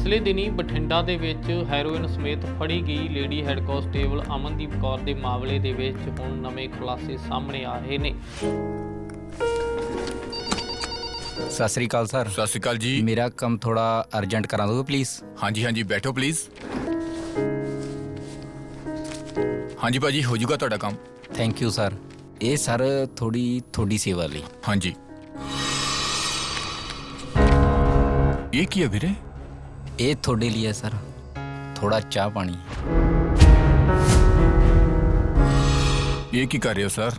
ਪਿਛਲੇ ਦਿਨੀ ਬਠਿੰਡਾ ਦੇ ਵਿੱਚ ਹੈਰੋਇਨ ਸਮੇਤ ਫੜੀ ਗਈ lady head constable Amandeep Kaur ਦੇ ਮਾਮਲੇ ਦੇ ਵਿੱਚ ਹੁਣ ਨਵੇਂ ਖੁਲਾਸੇ ਸਾਹਮਣੇ ਆ ਰਹੇ ਨੇ। ਸਤਿ ਸ੍ਰੀ ਅਕਾਲ ਸਰ। ਸਤਿ ਸ਼੍ਰੀ ਅਕਾਲ ਜੀ। ਮੇਰਾ ਕੰਮ ਥੋੜਾ ਅਰਜੈਂਟ ਕਰਾ ਦੋਗੇ ਪਲੀਜ਼। ਹਾਂਜੀ ਹਾਂਜੀ ਬੈਠੋ ਪਲੀਜ਼। ਹਾਂਜੀ ਭਾਜੀ ਹੋ ਜਾਊਗਾ ਤੁਹਾਡਾ ਕੰਮ। ਥੈਂਕ ਯੂ ਸਰ ਇਹ ਸਰ ਥੋੜੀ ਤੁਹਾਡੀ ਸੇਵਾ ਲਈ। ਹਾਂਜੀ। ਇਹ ਕੀ ਹੈ ਵੀਰੇ? ਇਹ ਤੁਹਾਡੇ ਲਈ ਹੈ ਸਰ। ਥੋੜਾ ਚਾਹ ਪਾਣੀ। ਇਹ ਕੀ ਕਰ ਰਹੇ ਹੋ ਸਰ?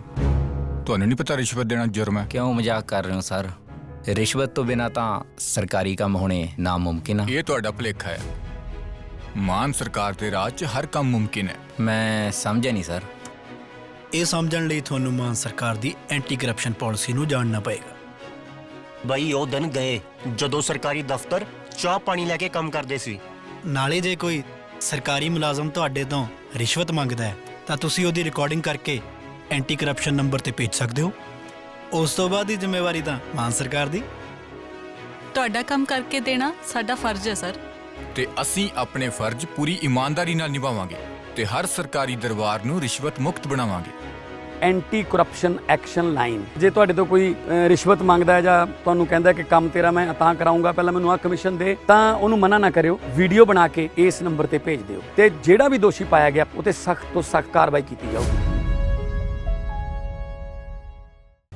ਤੁਹਾਨੂੰ ਨਹੀਂ ਪਤਾ ਰਿਸ਼ਵਤ ਦੇਣਾ ਜੁਰਮ ਹੈ? ਕਿਉਂ ਮਜ਼ਾਕ ਕਰ ਰਹੇ ਹੋ ਸਰ? ਰਿਸ਼ਵਤ ਤੋਂ ਬਿਨਾ ਤਾਂ ਸਰਕਾਰੀ ਕੰਮ ਹੋਣੇ ਨਾਮੁਮਕਿਨ ਆ। ਇਹ ਤੁਹਾਡਾ ਭੁਲੇਖਾ ਹੈ। ਮਾਨ ਸਰਕਾਰ ਦੇ ਰਾਜ 'ਚ ਹਰ ਕੰਮ ਮੁਮਕਿਨ ਹੈ। ਮੈਂ ਸਮਝਿਆ ਨਹੀਂ ਸਰ। ਇਹ ਸਮਝਣ ਲਈ ਤੁਹਾਨੂੰ ਮਾਨ ਸਰਕਾਰ ਦੀ ਐਂਟੀ ਕਰਪਸ਼ਨ ਪਾਲਿਸੀ ਨੂੰ ਜਾਣਨਾ ਪਏਗਾ। ਬਈ ਉਹ ਦਿਨ ਗਏ ਜਦੋਂ ਸਰਕਾਰੀ ਦਫ਼ਤਰ ਚਾਹ ਪਾਣੀ ਲੈ ਕੇ ਕੰਮ ਕਰਦੇ ਸੀ। ਨਾਲੇ ਜੇ ਕੋਈ ਸਰਕਾਰੀ ਮੁਲਾਜ਼ਮ ਤੁਹਾਡੇ ਤੋਂ ਰਿਸ਼ਵਤ ਮੰਗਦਾ ਹੈ ਤਾਂ ਤੁਸੀਂ ਉਹਦੀ ਰਿਕਾਰਡਿੰਗ ਕਰਕੇ ਐਂਟੀ ਕਰਪਸ਼ਨ ਨੰਬਰ ਤੇ ਭੇਜ ਸਕਦੇ ਹੋ। ਉਸ ਤੋਂ ਬਾਅਦ ਦੀ ਜ਼ਿੰਮੇਵਾਰੀ ਤਾਂ ਮਾਨ ਸਰਕਾਰ ਦੀ। ਤੁਹਾਡਾ ਕੰਮ ਕਰਕੇ ਦੇਣਾ ਸਾਡਾ ਫਰਜ਼ ਹੈ ਸਰ। ਤੇ ਅਸੀਂ ਆਪਣੇ ਫਰਜ਼ ਪੂਰੀ ਇਮਾਨਦਾਰੀ ਨਾਲ ਨਿਭਾਵਾਂਗੇ ਤੇ ਹਰ ਸਰਕਾਰੀ ਦਰਬਾਰ ਨੂੰ ਰਿਸ਼ਵਤ ਮੁਕਤ ਬਣਾਵਾਂਗੇ। ਐਂਟੀ ਕਰਪਸ਼ਨ ਐਕਸ਼ਨ ਲਾਈਨ ਜੇ ਤੁਹਾਡੇ ਤੋਂ ਕੋਈ ਰਿਸ਼ਵਤ ਮੰਗਦਾ ਹੈ ਜਾਂ ਤੁਹਾਨੂੰ ਕਹਿੰਦਾ ਕਿ ਕੰਮ ਤੇਰਾ ਮੈਂ ਤਾਂ ਕਰਾਉਂਗਾ, ਪਹਿਲਾਂ ਮੈਨੂੰ ਆ ਕਮਿਸ਼ਨ ਦੇ, ਤਾਂ ਉਹਨੂੰ ਮਨਾ ਨਾ ਕਰਿਓ। ਵੀਡੀਓ ਬਣਾ ਕੇ ਇਸ ਨੰਬਰ ਤੇ ਭੇਜ ਦਿਓ। ਤੇ ਜਿਹੜਾ ਵੀ ਦੋਸ਼ੀ ਪਾਇਆ ਗਿਆ ਉਹ ਤੇ ਸਖਤ ਤੋਂ ਸਖਤ ਕਾਰਵਾਈ ਕੀਤੀ ਜਾਊਗੀ।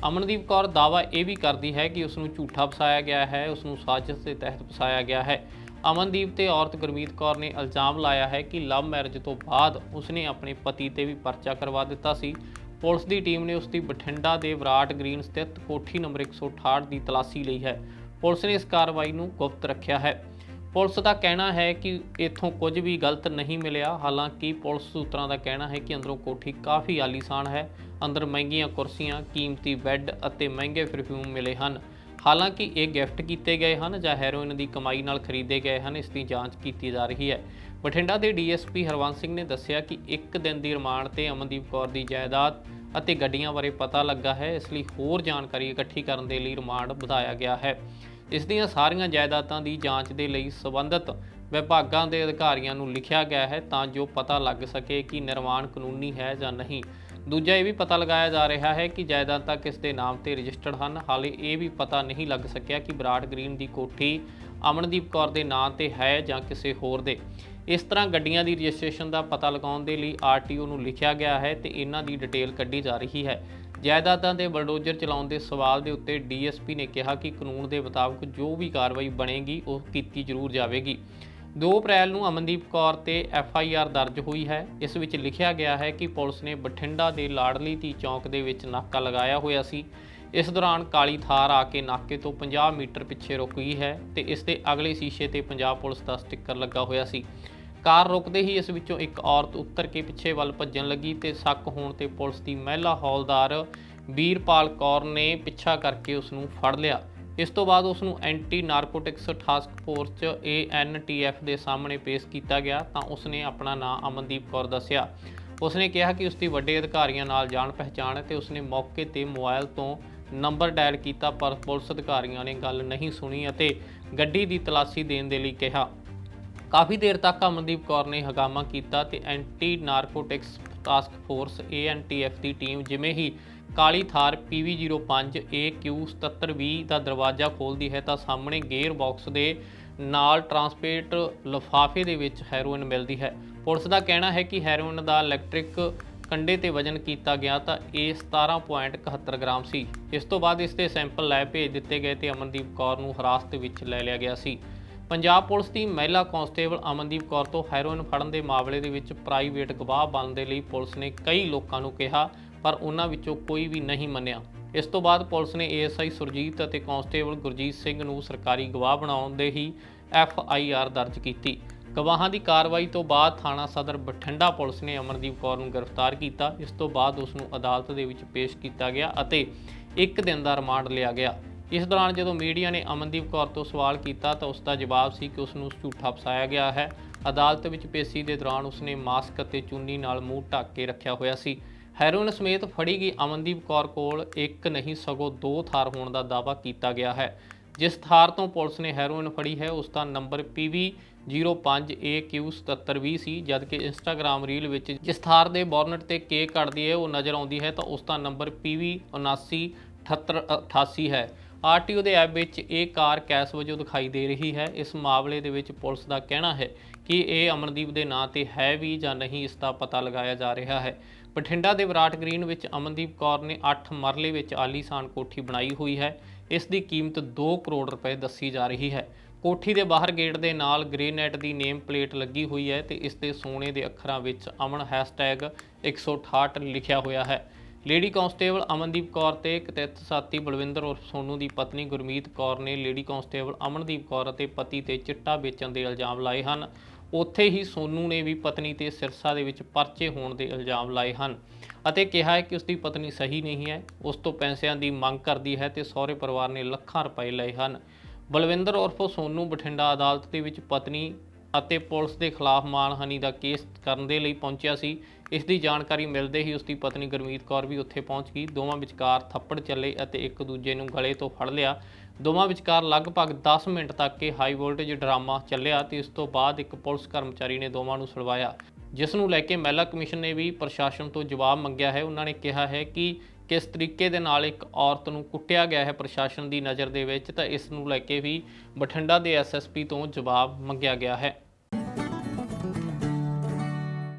ਅਮਨਦੀਪ ਕੌਰ ਦਾਵਾ ਇਹ ਵੀ ਕਰਦੀ ਹੈ ਕਿ ਉਸ ਨੂੰ ਝੂਠਾ ਫਸਾਇਆ ਗਿਆ ਹੈ ਉਸ ਨੂੰ ਸਾਜ਼ਿਸ਼ ਦੇ ਤਹਿਤ ਫਸਾਇਆ ਗਿਆ ਹੈ। ਅਮਨਦੀਪ ਤੇ ਔਰਤ ਗੁਰਮੀਤ ਕੌਰ ਨੇ ਇਲਜ਼ਾਮ ਲਾਇਆ ਹੈ ਕਿ ਲਵ ਮੈਰਿਜ ਤੋਂ ਬਾਅਦ ਉਸਨੇ ਆਪਣੇ ਪਤੀ ਤੇ ਵੀ ਪਰਚਾ ਕਰਵਾ ਦਿੱਤਾ ਸੀ। ਪੁਲਿਸ ਦੀ ਟੀਮ ਨੇ ਉਸ ਦੀ ਬਠਿੰਡਾ ਦੇ ਵਿਰਾਟ ਗ੍ਰੀਨ ਸਥਿਤ ਕੋਠੀ ਨੰਬਰ 168 ਦੀ ਤਲਾਸ਼ੀ ਲਈ ਹੈ। ਪੁਲਿਸ ਨੇ ਇਸ ਕਾਰਵਾਈ ਨੂੰ ਗੁਪਤ ਰੱਖਿਆ ਹੈ। ਪੁਲਿਸ ਦਾ ਕਹਿਣਾ ਹੈ ਕਿ ਇੱਥੋਂ ਕੁਝ ਵੀ ਗਲਤ ਨਹੀਂ ਮਿਲਿਆ। ਹਾਲਾਂਕਿ ਪੁਲਿਸ ਸੂਤਰਾਂ ਦਾ ਕਹਿਣਾ ਹੈ ਕਿ ਅੰਦਰੋਂ ਕੋਠੀ ਕਾਫੀ ਆਲੀਸ਼ਾਨ ਹੈ। ਅੰਦਰ ਮਹਿੰਗੀਆਂ ਕੁਰਸੀਆਂ, ਕੀਮਤੀ ਬੈੱਡ ਅਤੇ ਮਹਿੰਗੇ ਪਰਫਿਊਮ ਮਿਲੇ ਹਨ। ਹਾਲਾਂਕਿ ਇਹ ਗਿਫਟ ਕੀਤੇ ਗਏ ਹਨ ਜਾਂ ਹੈਰੋਇਨ ਦੀ ਕਮਾਈ ਨਾਲ ਖਰੀਦੇ ਗਏ ਹਨ, ਇਸ ਦੀ ਜਾਂਚ ਕੀਤੀ ਜਾ ਰਹੀ ਹੈ। ਬਠਿੰਡਾ ਦੇ ਡੀਐਸਪੀ ਹਰਵੰਸ ਸਿੰਘ ਨੇ ਦੱਸਿਆ ਕਿ ਇੱਕ ਦਿਨ ਦੀ ਰਿਮਾਂਡ ਤੇ ਅਮਨਦੀਪ ਕੌਰ ਦੀ ਜਾਇਦਾਦ ਅਤੇ ਗੱਡੀਆਂ ਬਾਰੇ ਪਤਾ ਲੱਗਾ ਹੈ, ਇਸ ਲਈ ਹੋਰ ਜਾਣਕਾਰੀ ਇਕੱਠੀ ਕਰਨ ਦੇ ਲਈ ਰਿਮਾਂਡ ਵਧਾਇਆ ਗਿਆ ਹੈ। ਇਸ ਦੀਆਂ ਸਾਰੀਆਂ ਜਾਇਦਾਦਾਂ ਦੀ ਜਾਂਚ ਦੇ ਲਈ ਸਬੰਧਤ ਵਿਭਾਗਾਂ ਦੇ ਅਧਿਕਾਰੀਆਂ ਨੂੰ ਲਿਖਿਆ ਗਿਆ ਹੈ ਤਾਂ ਜੋ ਪਤਾ ਲੱਗ ਸਕੇ ਕਿ ਨਿਰਮਾਣ ਕਾਨੂੰਨੀ ਹੈ ਜਾਂ ਨਹੀਂ। ਦੂਜਾ ਇਹ ਵੀ ਪਤਾ ਲਗਾਇਆ ਜਾ ਰਿਹਾ ਹੈ ਕਿ ਜਾਇਦਾਦਾਂ ਕਿਸ ਦੇ ਨਾਮ ਤੇ ਰਜਿਸਟਰਡ ਹਨ। ਹਾਲੇ ਇਹ ਵੀ ਪਤਾ ਨਹੀਂ ਲੱਗ ਸਕਿਆ ਕਿ ਬਰਾੜ ਗ੍ਰੀਨ ਦੀ ਕੋਠੀ ਅਮਨਦੀਪ ਕੌਰ ਦੇ ਨਾਂ ਤੇ ਹੈ ਜਾਂ ਕਿਸੇ ਹੋਰ ਦੇ। ਇਸ ਤਰ੍ਹਾਂ ਗੱਡੀਆਂ ਦੀ ਰਜਿਸਟ੍ਰੇਸ਼ਨ ਦਾ ਪਤਾ ਲਗਾਉਣ ਦੇ ਲਈ ਆਰਟੀਓ ਨੂੰ ਲਿਖਿਆ ਗਿਆ ਹੈ ਤੇ ਇਹਨਾਂ ਦੀ ਡਿਟੇਲ ਕੱਢੀ ਜਾ ਰਹੀ ਹੈ। ਜਾਇਦਾਦਾਂ ਦੇ ਬਲਡੋਜ਼ਰ ਚਲਾਉਣ ਦੇ ਸਵਾਲ ਦੇ ਉੱਤੇ ਡੀਐਸਪੀ ਨੇ ਕਿਹਾ ਕਿ ਕਾਨੂੰਨ ਦੇ ਮੁਤਾਬਕ ਜੋ ਵੀ ਕਾਰਵਾਈ ਬਣੇਗੀ, ਉਹ ਕੀਤੀ ਜ਼ਰੂਰ ਜਾਵੇਗੀ। 2 ਅਪ੍ਰੈਲ ਨੂੰ ਅਮਨਦੀਪ ਕੌਰ ਤੇ ਐਫ ਆਈ ਆਰ ਦਰਜ ਹੋਈ ਹੈ। ਇਸ ਵਿੱਚ ਲਿਖਿਆ ਗਿਆ ਹੈ ਕਿ ਪੁਲਿਸ ਨੇ ਬਠਿੰਡਾ ਦੇ ਲਾੜਲੀ ਧੀ ਚੌਂਕ ਦੇ ਵਿੱਚ ਨਾਕਾ ਲਗਾਇਆ ਹੋਇਆ ਸੀ। ਇਸ ਦੌਰਾਨ ਕਾਲੀ ਥਾਰ ਆ ਕੇ ਨਾਕੇ ਤੋਂ 50 ਮੀਟਰ ਪਿੱਛੇ ਰੁਕ ਗਈ ਹੈ ਤੇ ਇਸ ਦੇ ਅਗਲੇ ਸ਼ੀਸ਼ੇ ਤੇ ਪੰਜਾਬ ਪੁਲਿਸ ਦਾ ਸਟicker ਲੱਗਾ ਹੋਇਆ ਸੀ। ਕਾਰ ਰੁਕਦੇ ਹੀ ਇਸ ਵਿੱਚੋਂ ਇੱਕ ਔਰਤ ਉੱਤਰ ਕੇ ਪਿੱਛੇ ਵੱਲ ਭੱਜਣ ਲੱਗੀ ਤੇ ਸ਼ੱਕ ਹੋਣ ਤੇ ਪੁਲਿਸ ਦੀ ਮਹਿਲਾ ਹੌਲਦਾਰ ਵੀਰਪਾਲ ਕੌਰ ਨੇ ਪਿੱਛਾ ਕਰਕੇ ਉਸ ਨੂੰ ਫੜ ਲਿਆ। ਇਸ ਤੋਂ ਬਾਅਦ ਉਸ ਨੂੰ ਐਂਟੀ ਨਾਰਕੋਟਿਕਸ ਟਾਸਕ ਫੋਰਸ ਚ ANTF ਦੇ ਸਾਹਮਣੇ ਪੇਸ਼ ਕੀਤਾ ਗਿਆ, ਤਾਂ ਉਸ ਨੇ ਆਪਣਾ ਨਾਮ ਅਮਨਦੀਪ ਕੌਰ ਦੱਸਿਆ। ਉਸ ਨੇ ਕਿਹਾ ਕਿ ਉਸ ਦੀ ਵੱਡੇ ਅਧਿਕਾਰੀਆਂ ਨਾਲ ਜਾਣ ਪਹਿਚਾਣ ਹੈ ਤੇ ਉਸ ਨੇ ਮੌਕੇ ਤੇ ਮੋਬਾਈਲ ਤੋਂ ਨੰਬਰ ਡਾਇਲ ਕੀਤਾ, ਪਰ ਪੁਲਿਸ ਅਧਿਕਾਰੀਆਂ ਨੇ ਗੱਲ ਨਹੀਂ ਸੁਣੀ ਅਤੇ ਗੱਡੀ ਦੀ ਤਲਾਸ਼ੀ ਦੇਣ ਦੇ ਲਈ ਕਿਹਾ। ਕਾਫੀ ਦੇਰ ਤੱਕ ਅਮਨਦੀਪ ਕੌਰ ਨੇ ਹਗਾਮਾ ਕੀਤਾ ਤੇ anti narcotics task force ANTF ਦੀ ਟੀਮ ਜਿਵੇਂ ਹੀ ਕਾਲੀ ਥਾਰ PV05 AQ7720 ਦਾ ਦਰਵਾਜ਼ਾ ਖੋਲਦੀ ਹੈ ਤਾਂ ਸਾਹਮਣੇ ਗੇਅਰ ਬਾਕਸ ਦੇ ਨਾਲ ਟਰਾਂਸਪੇਰੈਂਟ ਲਿਫਾਫੇ ਦੇ ਵਿੱਚ ਹੈਰੋਇਨ ਮਿਲਦੀ ਹੈ। ਪੁਲਿਸ ਦਾ ਕਹਿਣਾ ਹੈ ਕਿ ਹੈਰੋਇਨ ਦਾ ਇਲੈਕਟ੍ਰਿਕ ਕੰਡੇ ਤੇ ਵਜ਼ਨ ਕੀਤਾ ਗਿਆ ਤਾਂ ਇਹ 17.71 ਗ੍ਰਾਮ ਸੀ। ਇਸ ਤੋਂ ਬਾਅਦ ਇਸ ਦੇ ਸੈਂਪਲ ਲੈ ਭੇਜ ਦਿੱਤੇ ਗਏ ਤੇ ਅਮਨਦੀਪ ਕੌਰ ਨੂੰ ਹਿਰਾਸਤ ਵਿੱਚ ਲੈ ਲਿਆ ਗਿਆ ਸੀ। ਪੰਜਾਬ ਪੁਲਿਸ ਦੀ ਮਹਿਲਾ ਕਾਂਸਟੇਬਲ ਅਮਨਦੀਪ ਕੌਰ ਤੋਂ ਹੈਰੋਇਨ ਫੜਨ ਦੇ ਮਾਮਲੇ ਦੇ ਵਿੱਚ ਪ੍ਰਾਈਵੇਟ ਗਵਾਹ ਬਣਨ ਦੇ ਲਈ ਪੁਲਿਸ ਨੇ ਕਈ ਲੋਕਾਂ ਨੂੰ ਕਿਹਾ ਪਰ ਉਹਨਾਂ ਵਿੱਚੋਂ ਕੋਈ ਵੀ ਨਹੀਂ ਮੰਨਿਆ। ਇਸ ਤੋਂ ਬਾਅਦ ਪੁਲਿਸ ਨੇ ਏਐਸਆਈ ਸੁਰਜੀਤ ਅਤੇ ਕਾਂਸਟੇਬਲ ਗੁਰਜੀਤ ਸਿੰਘ ਨੂੰ ਸਰਕਾਰੀ ਗਵਾਹ ਬਣਾਉਣ ਦੇ ਹੀ ਐਫ ਆਈ ਆਰ ਦਰਜ ਕੀਤੀ। ਗਵਾਹਾਂ ਦੀ ਕਾਰਵਾਈ ਤੋਂ ਬਾਅਦ ਥਾਣਾ ਸਦਰ ਬਠਿੰਡਾ ਪੁਲਿਸ ਨੇ ਅਮਨਦੀਪ ਕੌਰ ਨੂੰ ਗ੍ਰਿਫਤਾਰ ਕੀਤਾ। ਇਸ ਤੋਂ ਬਾਅਦ ਉਸ ਨੂੰ ਅਦਾਲਤ ਦੇ ਵਿੱਚ ਪੇਸ਼ ਕੀਤਾ ਗਿਆ ਅਤੇ ਇੱਕ ਦਿਨ ਦਾ ਰਿਮਾਂਡ ਲਿਆ ਗਿਆ। ਇਸ ਦੌਰਾਨ ਜਦੋਂ ਮੀਡੀਆ ਨੇ ਅਮਨਦੀਪ ਕੌਰ ਤੋਂ ਸਵਾਲ ਕੀਤਾ ਤਾਂ ਉਸ ਦਾ ਜਵਾਬ ਸੀ ਕਿ ਉਸ ਨੂੰ ਝੂਠਾ ਫਸਾਇਆ ਗਿਆ ਹੈ। ਅਦਾਲਤ ਵਿੱਚ ਪੇਸ਼ੀ ਦੇ ਦੌਰਾਨ ਉਸਨੇ ਮਾਸਕ ਅਤੇ ਚੁੰਨੀ ਨਾਲ ਮੂੰਹ ਢੱਕ ਕੇ ਰੱਖਿਆ ਹੋਇਆ ਸੀ। ਹੈਰੋਇਨ ਸਮੇਤ ਫੜੀ ਗਈ ਅਮਨਦੀਪ ਕੌਰ ਕੋਲ ਇੱਕ ਨਹੀਂ ਸਗੋਂ ਦੋ ਥਾਰ ਹੋਣ ਦਾ ਦਾਅਵਾ ਕੀਤਾ ਗਿਆ ਹੈ। ਜਿਸ ਥਾਰ ਤੋਂ ਪੁਲਿਸ ਨੇ ਹੈਰੋਇਨ ਫੜੀ ਹੈ, ਉਸ ਦਾ ਨੰਬਰ PV 05AQ7720 ਸੀ, ਜਦਕਿ ਇੰਸਟਾਗ੍ਰam ਰੀਲ ਵਿੱਚ ਜਿਸ ਥਾਰ ਦੇ ਬੋਰਨਟ ਤੇ ਕੇਕ ਕੱਟਦੀ ਹੈ, ਉਹ ਨਜ਼ਰ ਆਉਂਦੀ ਹੈ, ਤਾਂ ਉਸ ਦਾ ਨੰਬਰ PV 797888 ਹੈ। ਆਰਟੀਓ ਦੇ ਐਪ ਵਿੱਚ ਇਹ ਕਾਰ ਕੈਸ਼ ਵਜੋਂ ਦਿਖਾਈ ਦੇ ਰਹੀ ਹੈ। ਇਸ ਮਾਮਲੇ ਦੇ ਵਿੱਚ ਪੁਲਿਸ ਦਾ ਕਹਿਣਾ ਹੈ ਕਿ ਇਹ ਅਮਨਦੀਪ ਦੇ ਨਾਂ ਤੇ ਹੈ ਵੀ ਜਾਂ ਨਹੀਂ, ਇਸ ਦਾ ਪਤਾ ਲਗਾਇਆ ਜਾ ਰਿਹਾ ਹੈ। ਬਠਿੰਡਾ ਦੇ ਵਿਰਾਟ ਗ੍ਰੀਨ ਵਿੱਚ ਅਮਨਦੀਪ ਕੌਰ ਨੇ 8 ਮਰਲੇ ਵਿੱਚ ਆਲੀਸ਼ਾਨ ਕੋਠੀ ਬਣਾਈ ਹੋਈ ਹੈ। ਇਸ ਦੀ ਕੀਮਤ 2 ਕਰੋੜ ਰੁਪਏ ਦੱਸੀ ਜਾ ਰਹੀ ਹੈ। ਕੋਠੀ ਦੇ ਬਾਹਰ ਗੇਟ ਦੇ ਨਾਲ ਗ੍ਰੇਨੈਟ ਦੀ ਨੇਮ ਪਲੇਟ ਲੱਗੀ ਹੋਈ ਹੈ ਤੇ ਇਸ ਤੇ ਸੋਨੇ ਦੇ ਅੱਖਰਾਂ ਵਿੱਚ ਅਮਨ ਹੈਸ਼ਟੈਗ 168 ਲਿਖਿਆ ਹੋਇਆ ਹੈ। ਲੇਡੀ ਕਾਂਸਟੇਬਲ ਅਮਨਦੀਪ ਕੌਰ ਤੇ ਕਤਿਤ ਸਾਥੀ ਬਲਵਿੰਦਰ ਉਰਫ ਸੋਨੂ ਦੀ ਪਤਨੀ ਗੁਰਮੀਤ ਕੌਰ ਨੇ ਲੇਡੀ ਕਾਂਸਟੇਬਲ ਅਮਨਦੀਪ ਕੌਰ ਅਤੇ ਪਤੀ ਤੇ ਚਿੱਟਾ ਵੇਚਣ ਦੇ ਇਲਜ਼ਾਮ ਲਾਏ ਹਨ। ਉੱਥੇ ਹੀ ਸੋਨੂ ਨੇ ਵੀ ਪਤਨੀ ਤੇ ਸਿਰਸਾ ਦੇ ਵਿੱਚ ਪਰਚੇ ਹੋਣ ਦੇ ਇਲਜ਼ਾਮ ਲਾਏ ਹਨ ਅਤੇ ਕਿਹਾ ਹੈ ਕਿ ਉਸ ਦੀ ਪਤਨੀ ਸਹੀ ਨਹੀਂ ਹੈ। ਉਸ ਤੋਂ ਪੈਸਿਆਂ ਦੀ ਮੰਗ ਕਰਦੀ ਹੈ ਤੇ ਸਹੁਰੇ ਪਰਿਵਾਰ ਨੇ ਲੱਖਾਂ ਰੁਪਏ ਲਏ ਹਨ। ਬਲਵਿੰਦਰ ਉਰਫ ਸੋਨੂ ਬਠਿੰਡਾ ਅਦਾਲਤ ਦੇ ਵਿੱਚ ਪਤਨੀ ਅਤੇ ਪੁਲਿਸ ਦੇ ਖਿਲਾਫ ਮਾਨਹਾਨੀ ਦਾ ਕੇਸ ਕਰਨ ਦੇ ਲਈ ਪਹੁੰਚਿਆ ਸੀ। ਇਸ ਦੀ ਜਾਣਕਾਰੀ ਮਿਲਦੇ ਹੀ ਉਸ ਦੀ ਪਤਨੀ ਗੁਰਮੀਤ ਕੌਰ ਵੀ ਉੱਥੇ ਪਹੁੰਚ ਗਈ। ਦੋਵਾਂ ਵਿਚਕਾਰ ਥੱਪੜ ਚੱਲੇ ਅਤੇ ਇੱਕ ਦੂਜੇ ਨੂੰ ਗਲੇ ਤੋਂ ਫੜ ਲਿਆ। ਦੋਵਾਂ ਵਿਚਕਾਰ ਲਗਭਗ 10 ਮਿੰਟ ਤੱਕ ਇਹ ਹਾਈ ਵੋਲਟੇਜ ਡਰਾਮਾ ਚੱਲਿਆ ਤੇ ਇਸ ਤੋਂ ਬਾਅਦ ਇੱਕ ਪੁਲਿਸ ਕਰਮਚਾਰੀ ਨੇ ਦੋਵਾਂ ਨੂੰ ਛੁਡਵਾਇਆ ਜਿਸ ਨੂੰ ਲੈ ਕੇ ਮਹਿਲਾ ਕਮਿਸ਼ਨ ਨੇ ਵੀ ਪ੍ਰਸ਼ਾਸਨ ਤੋਂ ਜਵਾਬ ਮੰਗਿਆ ਹੈ। ਉਹਨਾਂ ਨੇ ਕਿਹਾ ਹੈ ਕਿ ਕਿਸ ਤਰੀਕੇ ਦੇ ਨਾਲ ਇੱਕ ਔਰਤ ਨੂੰ ਕੁੱਟਿਆ ਗਿਆ ਹੈ ਪ੍ਰਸ਼ਾਸਨ ਦੀ ਨਜ਼ਰ ਦੇ ਵਿੱਚ ਤਾਂ ਇਸ ਨੂੰ ਲੈ ਕੇ ਵੀ ਬਠਿੰਡਾ ਦੇ ਐਸਐਸਪੀ ਤੋਂ ਜਵਾਬ ਮੰਗਿਆ ਗਿਆ ਹੈ।